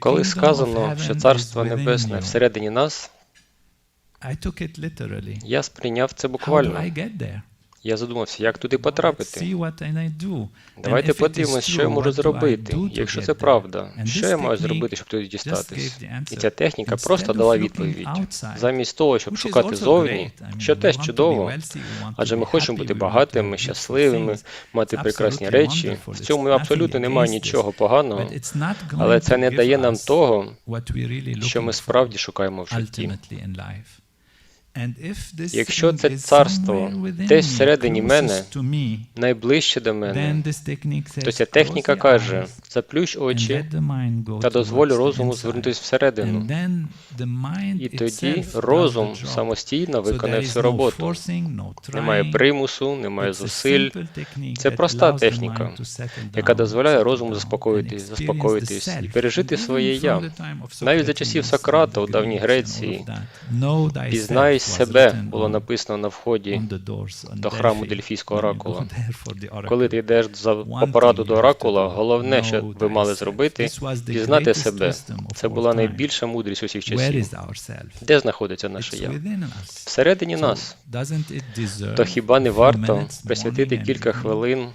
Коли сказано, що Царство Небесне всередині нас, я сприйняв це буквально. Я задумався, як туди потрапити. Давайте подивимось, що я можу зробити, якщо це правда. Що я маю зробити, щоб туди дістатись? І ця техніка просто дала відповідь. Замість того, щоб шукати зовні, що теж чудово, адже ми хочемо бути багатими, щасливими, мати прекрасні речі. В цьому абсолютно немає нічого поганого, але це не дає нам того, що ми справді шукаємо в житті. Якщо це царство десь всередині мене, найближче до мене, то ця техніка каже: заплющ очі та дозволь розуму звернутися всередину. І тоді розум самостійно виконає всю роботу. Немає примусу, немає зусиль. Це проста техніка, яка дозволяє розуму заспокоїтись, заспокоїтись і пережити своє я. Навіть за часів Сократа у давній Греції пізнай себе було написано на вході до храму Дельфійського оракула. Коли ти йдеш за по пораду до оракула, головне, що ви мали зробити, пізнати себе. Це була найбільша мудрість усіх часів. Де знаходиться наше я? Всередині нас. То хіба не варто присвятити кілька хвилин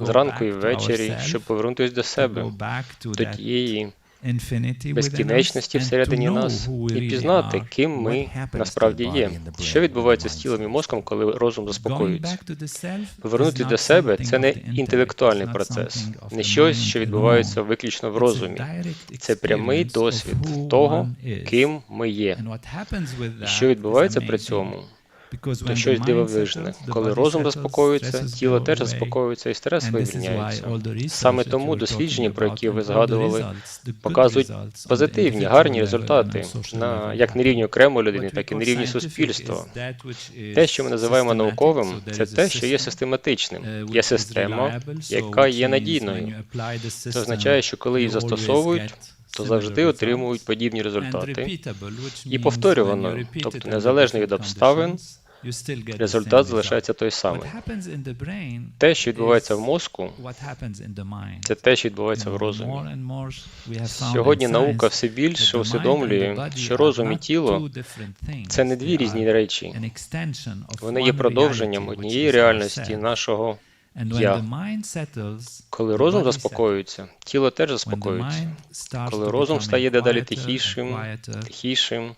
зранку і ввечері, щоб повернутися до себе, до тієї безкінечності всередині нас і пізнати, ким ми насправді є. Що відбувається з тілом і мозком, коли розум заспокоюється? Повернути до себе це не інтелектуальний процес, не щось, що відбувається виключно в розумі. Це прямий досвід того, ким ми є. І що відбувається при цьому? То щось дивовижне. Коли розум заспокоюється, тіло теж заспокоюється і стрес вивільняється. Саме тому дослідження, про які ви згадували, показують позитивні, гарні результати на як на рівні окремої людини, так і на рівні суспільства. Те, що ми називаємо науковим, це те, що є систематичним. Є система, яка є надійною. Це означає, що коли її застосовують, то завжди отримують подібні результати і повторювано, тобто незалежно від обставин, результат залишається той самий. Те, що відбувається в мозку, це те, що відбувається в розумі. Сьогодні наука все більше усвідомлює, що розум і тіло це не дві різні речі. Вони є продовженням однієї реальності нашого. Коли розум заспокоюється, тіло теж заспокоюється. Коли розум стає дедалі тихішим, тихішим,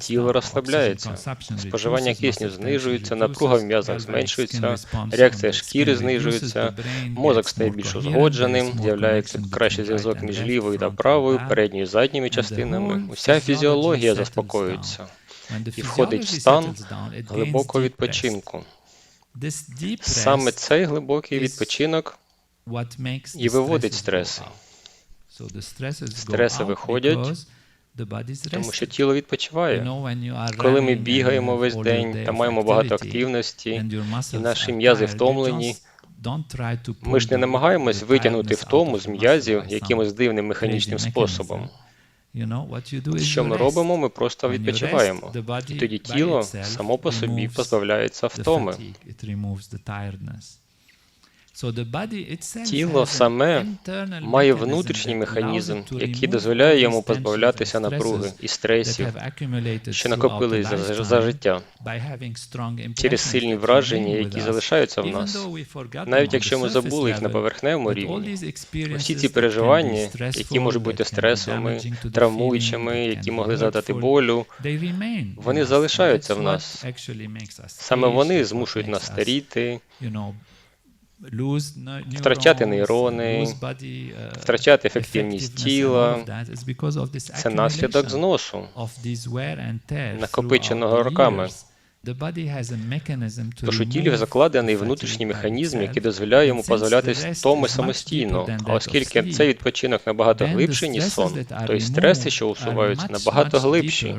тіло розслабляється. Споживання кисню знижується, напруга в м'язах зменшується, реакція шкіри знижується, мозок стає більш узгодженим, з'являється кращий зв'язок між лівою та правою, передньою і задніми частинами. Уся фізіологія заспокоюється і входить в стан глибокого відпочинку. Саме цей глибокий відпочинок і виводить стреси. Стреси виходять, тому що тіло відпочиває. Коли ми бігаємо весь день та маємо багато активності, і наші м'язи втомлені, ми ж не намагаємось витягнути втому з м'язів якимось дивним механічним способом. Що ми робимо? Ми просто відпочиваємо. І тоді тіло само по собі позбавляється втоми. Тіло саме має внутрішній механізм, який дозволяє йому позбавлятися напруги і стресів, що накопились за, за життя через сильні враження, які залишаються в нас. Навіть якщо ми забули їх на поверхневому рівні, усі ці переживання, які можуть бути стресовими, травмуючими, які могли задати болю, вони залишаються в нас. Саме вони змушують нас старіти, втрачати нейрони, втрачати ефективність тіла. Це наслідок зносу, накопиченого роками. Тож у тілі закладений внутрішній механізм, який дозволяє йому позбавлятися втоми самостійно. А оскільки цей відпочинок набагато глибший, ніж сон, то й стреси, що усуваються, набагато глибші.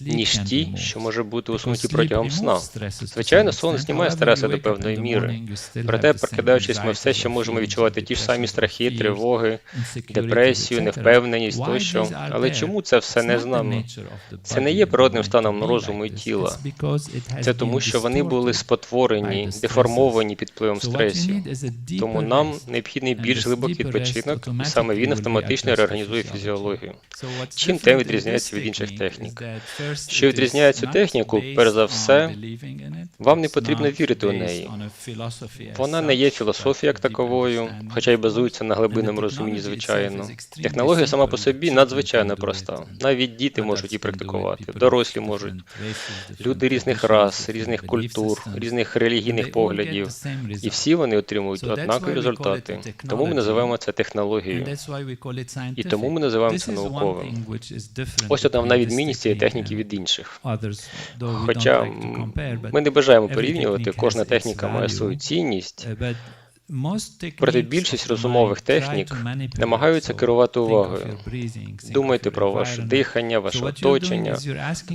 Ніж ті, що може бути усунуті протягом сна. Звичайно, сон знімає стреси до певної міри. Проте, прокидаючись, ми все ще можемо відчувати ті ж самі страхи, тривоги, депресію, невпевненість тощо. Але чому це все не з нами? Це не є природним станом розуму і тіла. Це тому, що вони були спотворені, деформовані під впливом стресів. Тому нам необхідний більш глибокий відпочинок, і саме він автоматично реорганізує фізіологію. Чим те відрізняється від інших технік? Що відрізняє цю техніку, перш за все, вам не потрібно вірити у неї. Вона не є філософією як таковою, хоча й базується на глибинному розумінні, звичайно. Технологія сама по собі надзвичайно проста. Навіть діти можуть її практикувати, дорослі можуть. Люди різних рас, різних культур, різних релігійних поглядів, і всі вони отримують однакові результати. Тому ми називаємо це технологією. І тому ми називаємо це науковим. Ось одна відмінність цієї техніки від інших. Хоча ми не бажаємо порівнювати, кожна техніка має свою цінність. Проте більшість розумових технік намагаються керувати увагою. Думайте про ваше дихання, ваше оточення.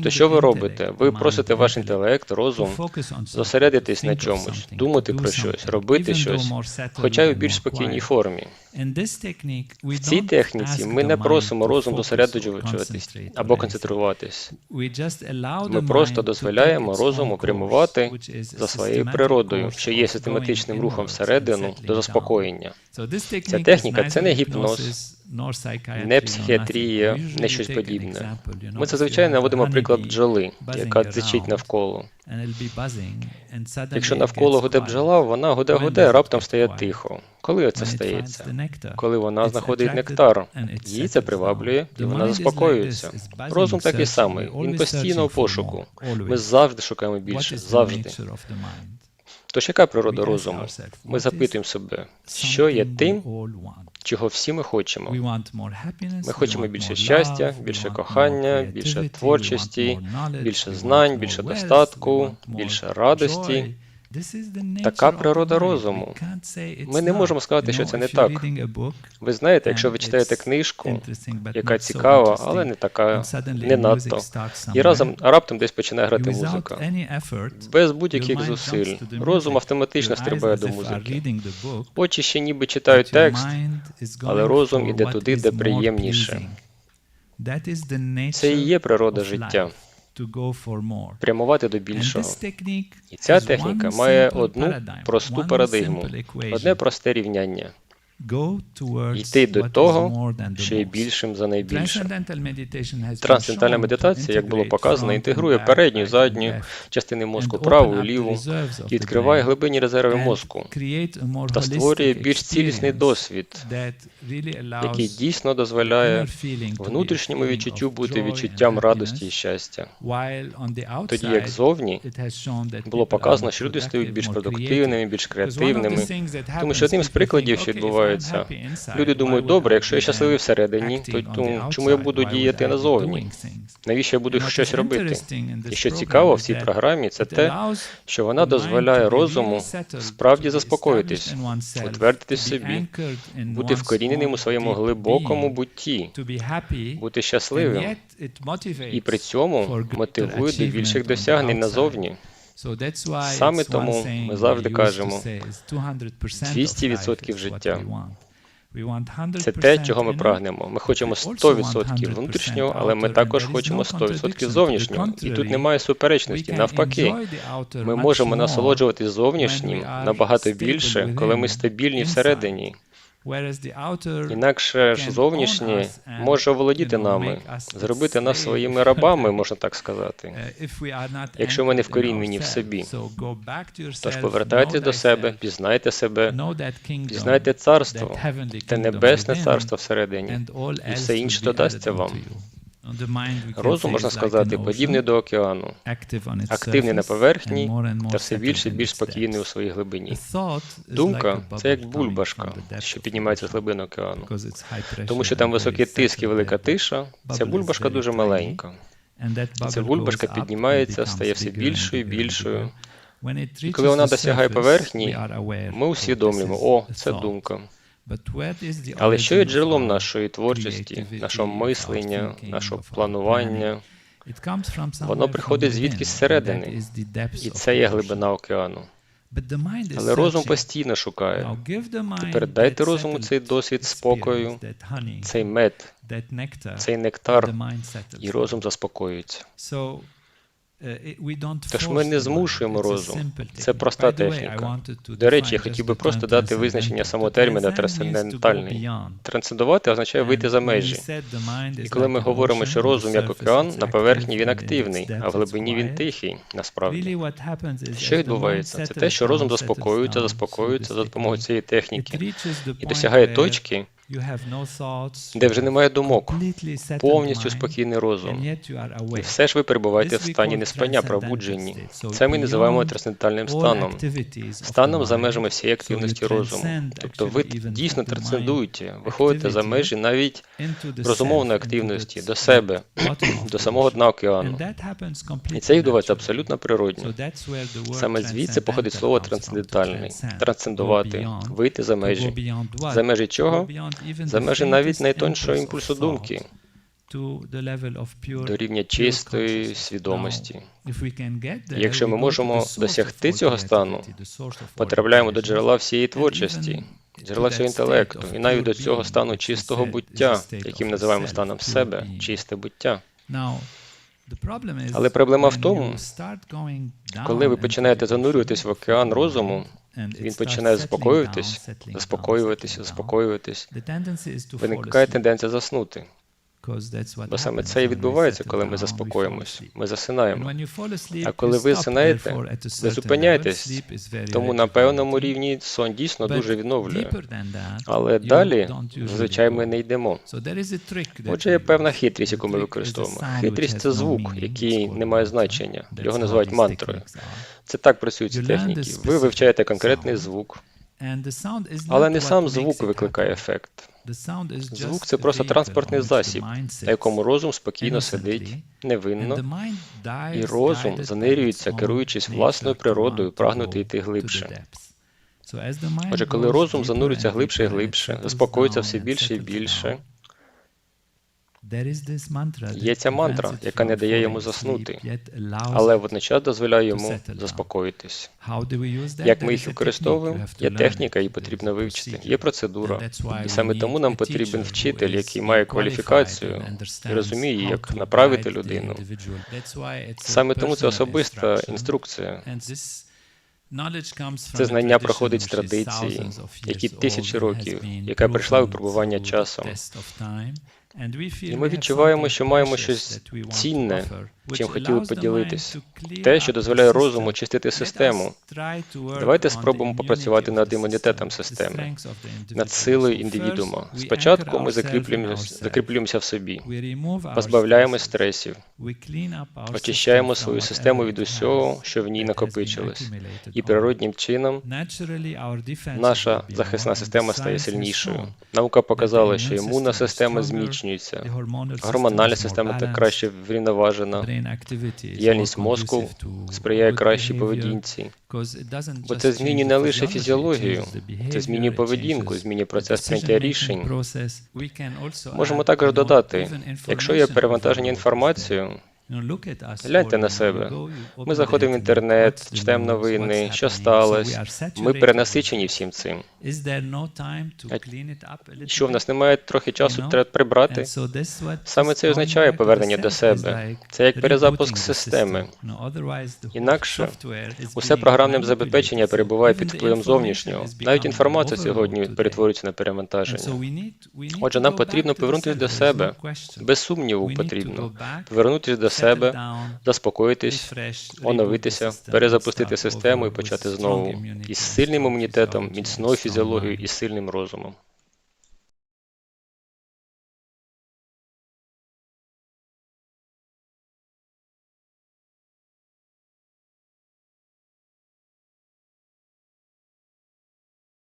То що ви робите? Ви просите ваш інтелект, розум зосередитись на чомусь, думати про щось, робити щось, хоча й у більш спокійній формі. В цій техніці ми не просимо розум зосереджуватись або концентруватись. Ми просто дозволяємо розуму прямувати за своєю природою, що є систематичним рухом всередину до заспокоєння. Ця техніка це не гіпноз, не психіатрія, не щось подібне. Ми зазвичай наводимо приклад бджоли, яка дзичить навколо. Якщо навколо гуде бджола, вона гуде-гуде, раптом стає тихо. Коли це стається? Коли вона знаходить нектар, її це приваблює, і вона заспокоюється. Розум такий самий, він постійно в пошуку. Ми завжди шукаємо більше, завжди. Тож яка природа розуму? Ми запитуємо себе, що є тим, чого всі ми хочемо. Ми хочемо більше щастя, більше кохання, більше творчості, більше знань, більше достатку, більше радості. Така природа розуму. Ми не можемо сказати, що це не так. Ви знаєте, якщо ви читаєте книжку, яка цікава, але не така, не надто, і разом раптом десь починає грати музика. Без будь-яких зусиль. Розум автоматично стрибає до музики. Очі ще ніби читають текст, але розум іде туди, де приємніше. Це і є природа життя прямувати до більшого. І ця техніка має одну просту парадигму, одне просте рівняння. Йти до того, що є більшим за найбільше. Трансцендентальна медитація, як було показано, інтегрує передню, задню частини мозку, праву, і ліву, і відкриває глибинні резерви мозку та створює більш цілісний досвід, який дійсно дозволяє внутрішньому відчуттю бути відчуттям радості і щастя. Тоді як зовні було показано, що люди стають більш продуктивними, більш креативними, тому що одним з прикладів, що відбувається, відбувається. Люди думають, добре, якщо я щасливий всередині, то, то чому я буду діяти назовні? Навіщо я буду щось робити? І що цікаво в цій програмі, це те, що вона дозволяє розуму справді заспокоїтись, утвердитись в собі, бути вкоріненим у своєму глибокому бутті, бути щасливим і при цьому мотивує до більших досягнень назовні. Саме тому ми завжди кажемо 200% життя. Це те, чого ми прагнемо. Ми хочемо 100% внутрішнього, але ми також хочемо 100% зовнішнього. І тут немає суперечності. Навпаки, ми можемо насолоджуватись зовнішнім набагато більше, коли ми стабільні всередині. Інакше ж зовнішнє може оволодіти нами, зробити нас своїми рабами, можна так сказати. Якщо ми не вкорінені в собі, тож повертайтесь до себе, пізнайте себе, пізнайте царство, те небесне царство всередині, і все інше додасться вам. Розум, можна сказати, подібний до океану, активний на поверхні та все більше і більш спокійний у своїй глибині. Думка це як бульбашка, що піднімається з глибин океану. Тому що там високий тиск і велика тиша, ця бульбашка дуже маленька. Ця бульбашка піднімається, стає все більшою і більшою. І коли вона досягає поверхні, ми усвідомлюємо, о, це думка. Але що є джерелом нашої творчості, нашого мислення, нашого планування? Воно приходить звідкись зсередини, і це є глибина океану. Але розум постійно шукає. Тепер дайте розуму цей досвід спокою, цей мед, цей нектар, і розум заспокоюється. Тож ми не змушуємо розум. Це проста техніка. До речі, я хотів би просто дати визначення самого терміна трансцендентальний. Трансцендувати означає вийти за межі. І коли ми говоримо, що розум як океан, на поверхні він активний, а в глибині він тихий, насправді. Що відбувається? Це те, що розум заспокоюється, заспокоюється за допомогою цієї техніки і досягає точки, де вже немає думок, повністю спокійний розум. І все ж ви перебуваєте в стані неспання, пробудженні. Це ми називаємо трансцендентальним станом, станом за межами всієї активності розуму. Тобто ви дійсно трансцендуєте, виходите за межі навіть розумовної активності, до себе, до самого дна океану. І це відбувається абсолютно природньо. Саме звідси походить слово трансцендентальний, трансцендувати, вийти за межі. За межі чого? За межі навіть найтоншого імпульсу думки, до рівня чистої свідомості. Якщо ми можемо досягти цього стану, потрапляємо до джерела всієї творчості, джерела всього інтелекту, і навіть до цього стану чистого буття, яким називаємо станом себе, чисте буття. Але проблема в тому, коли ви починаєте занурюватись в океан розуму, він починає заспокоюватись, заспокоюватись, заспокоюватись. Виникає тенденція заснути. Бо саме це і відбувається, коли ми заспокоїмось. Ми засинаємо. А коли ви засинаєте, ви зупиняєтесь, тому на певному рівні сон дійсно дуже відновлює. Але далі, зазвичай, ми не йдемо. Отже, є певна хитрість, яку ми використовуємо. Хитрість це звук, який не має значення. Його називають мантрою. Це так працюють ці техніки. Ви вивчаєте конкретний звук, але не сам звук викликає ефект. Звук це просто транспортний засіб, на якому розум спокійно сидить, невинно, і розум занирюється, керуючись власною природою, прагнути йти глибше. Отже, коли розум занурюється глибше і глибше, заспокоїться все більше і більше, Є ця мантра, яка не дає йому заснути, але водночас дозволяє йому заспокоїтись. Як ми їх використовуємо? Є техніка, її потрібно вивчити, є процедура. І саме тому нам потрібен вчитель, який має кваліфікацію і розуміє, як направити людину. Саме тому це особиста інструкція. Це знання проходить з традиції, які тисячі років, яка прийшла випробування часом. І ми відчуваємо, що маємо щось цінне, чим хотіли поділитись. Те, що дозволяє розуму чистити систему. Давайте спробуємо попрацювати над імунітетом системи, над силою індивідуума. Спочатку ми закріплюємося, закріплюємося в собі, позбавляємо стресів, очищаємо свою систему від усього, що в ній накопичилось, і природнім чином наша захисна система стає сильнішою. Наука показала, що імунна система зміцнюється, гормональна система так краще врівноважена. Діяльність мозку сприяє кращій поведінці. Бо це змінює не лише фізіологію, це змінює поведінку, змінює процес прийняття рішень. Можемо також додати, якщо є перевантаження інформацією, Гляньте на себе. Ми заходимо в інтернет, читаємо новини, що сталося. Ми перенасичені всім цим. Що в нас немає трохи часу треба прибрати? Саме це означає повернення до себе. Це як перезапуск системи. Інакше усе програмне забезпечення перебуває під впливом зовнішнього. Навіть інформація сьогодні перетворюється на перевантаження. Отже, нам потрібно повернутися до себе. Без сумніву потрібно повернутися до себе, заспокоїтись, оновитися, перезапустити систему і почати знову із сильним імунітетом, міцною фізіологією і сильним розумом.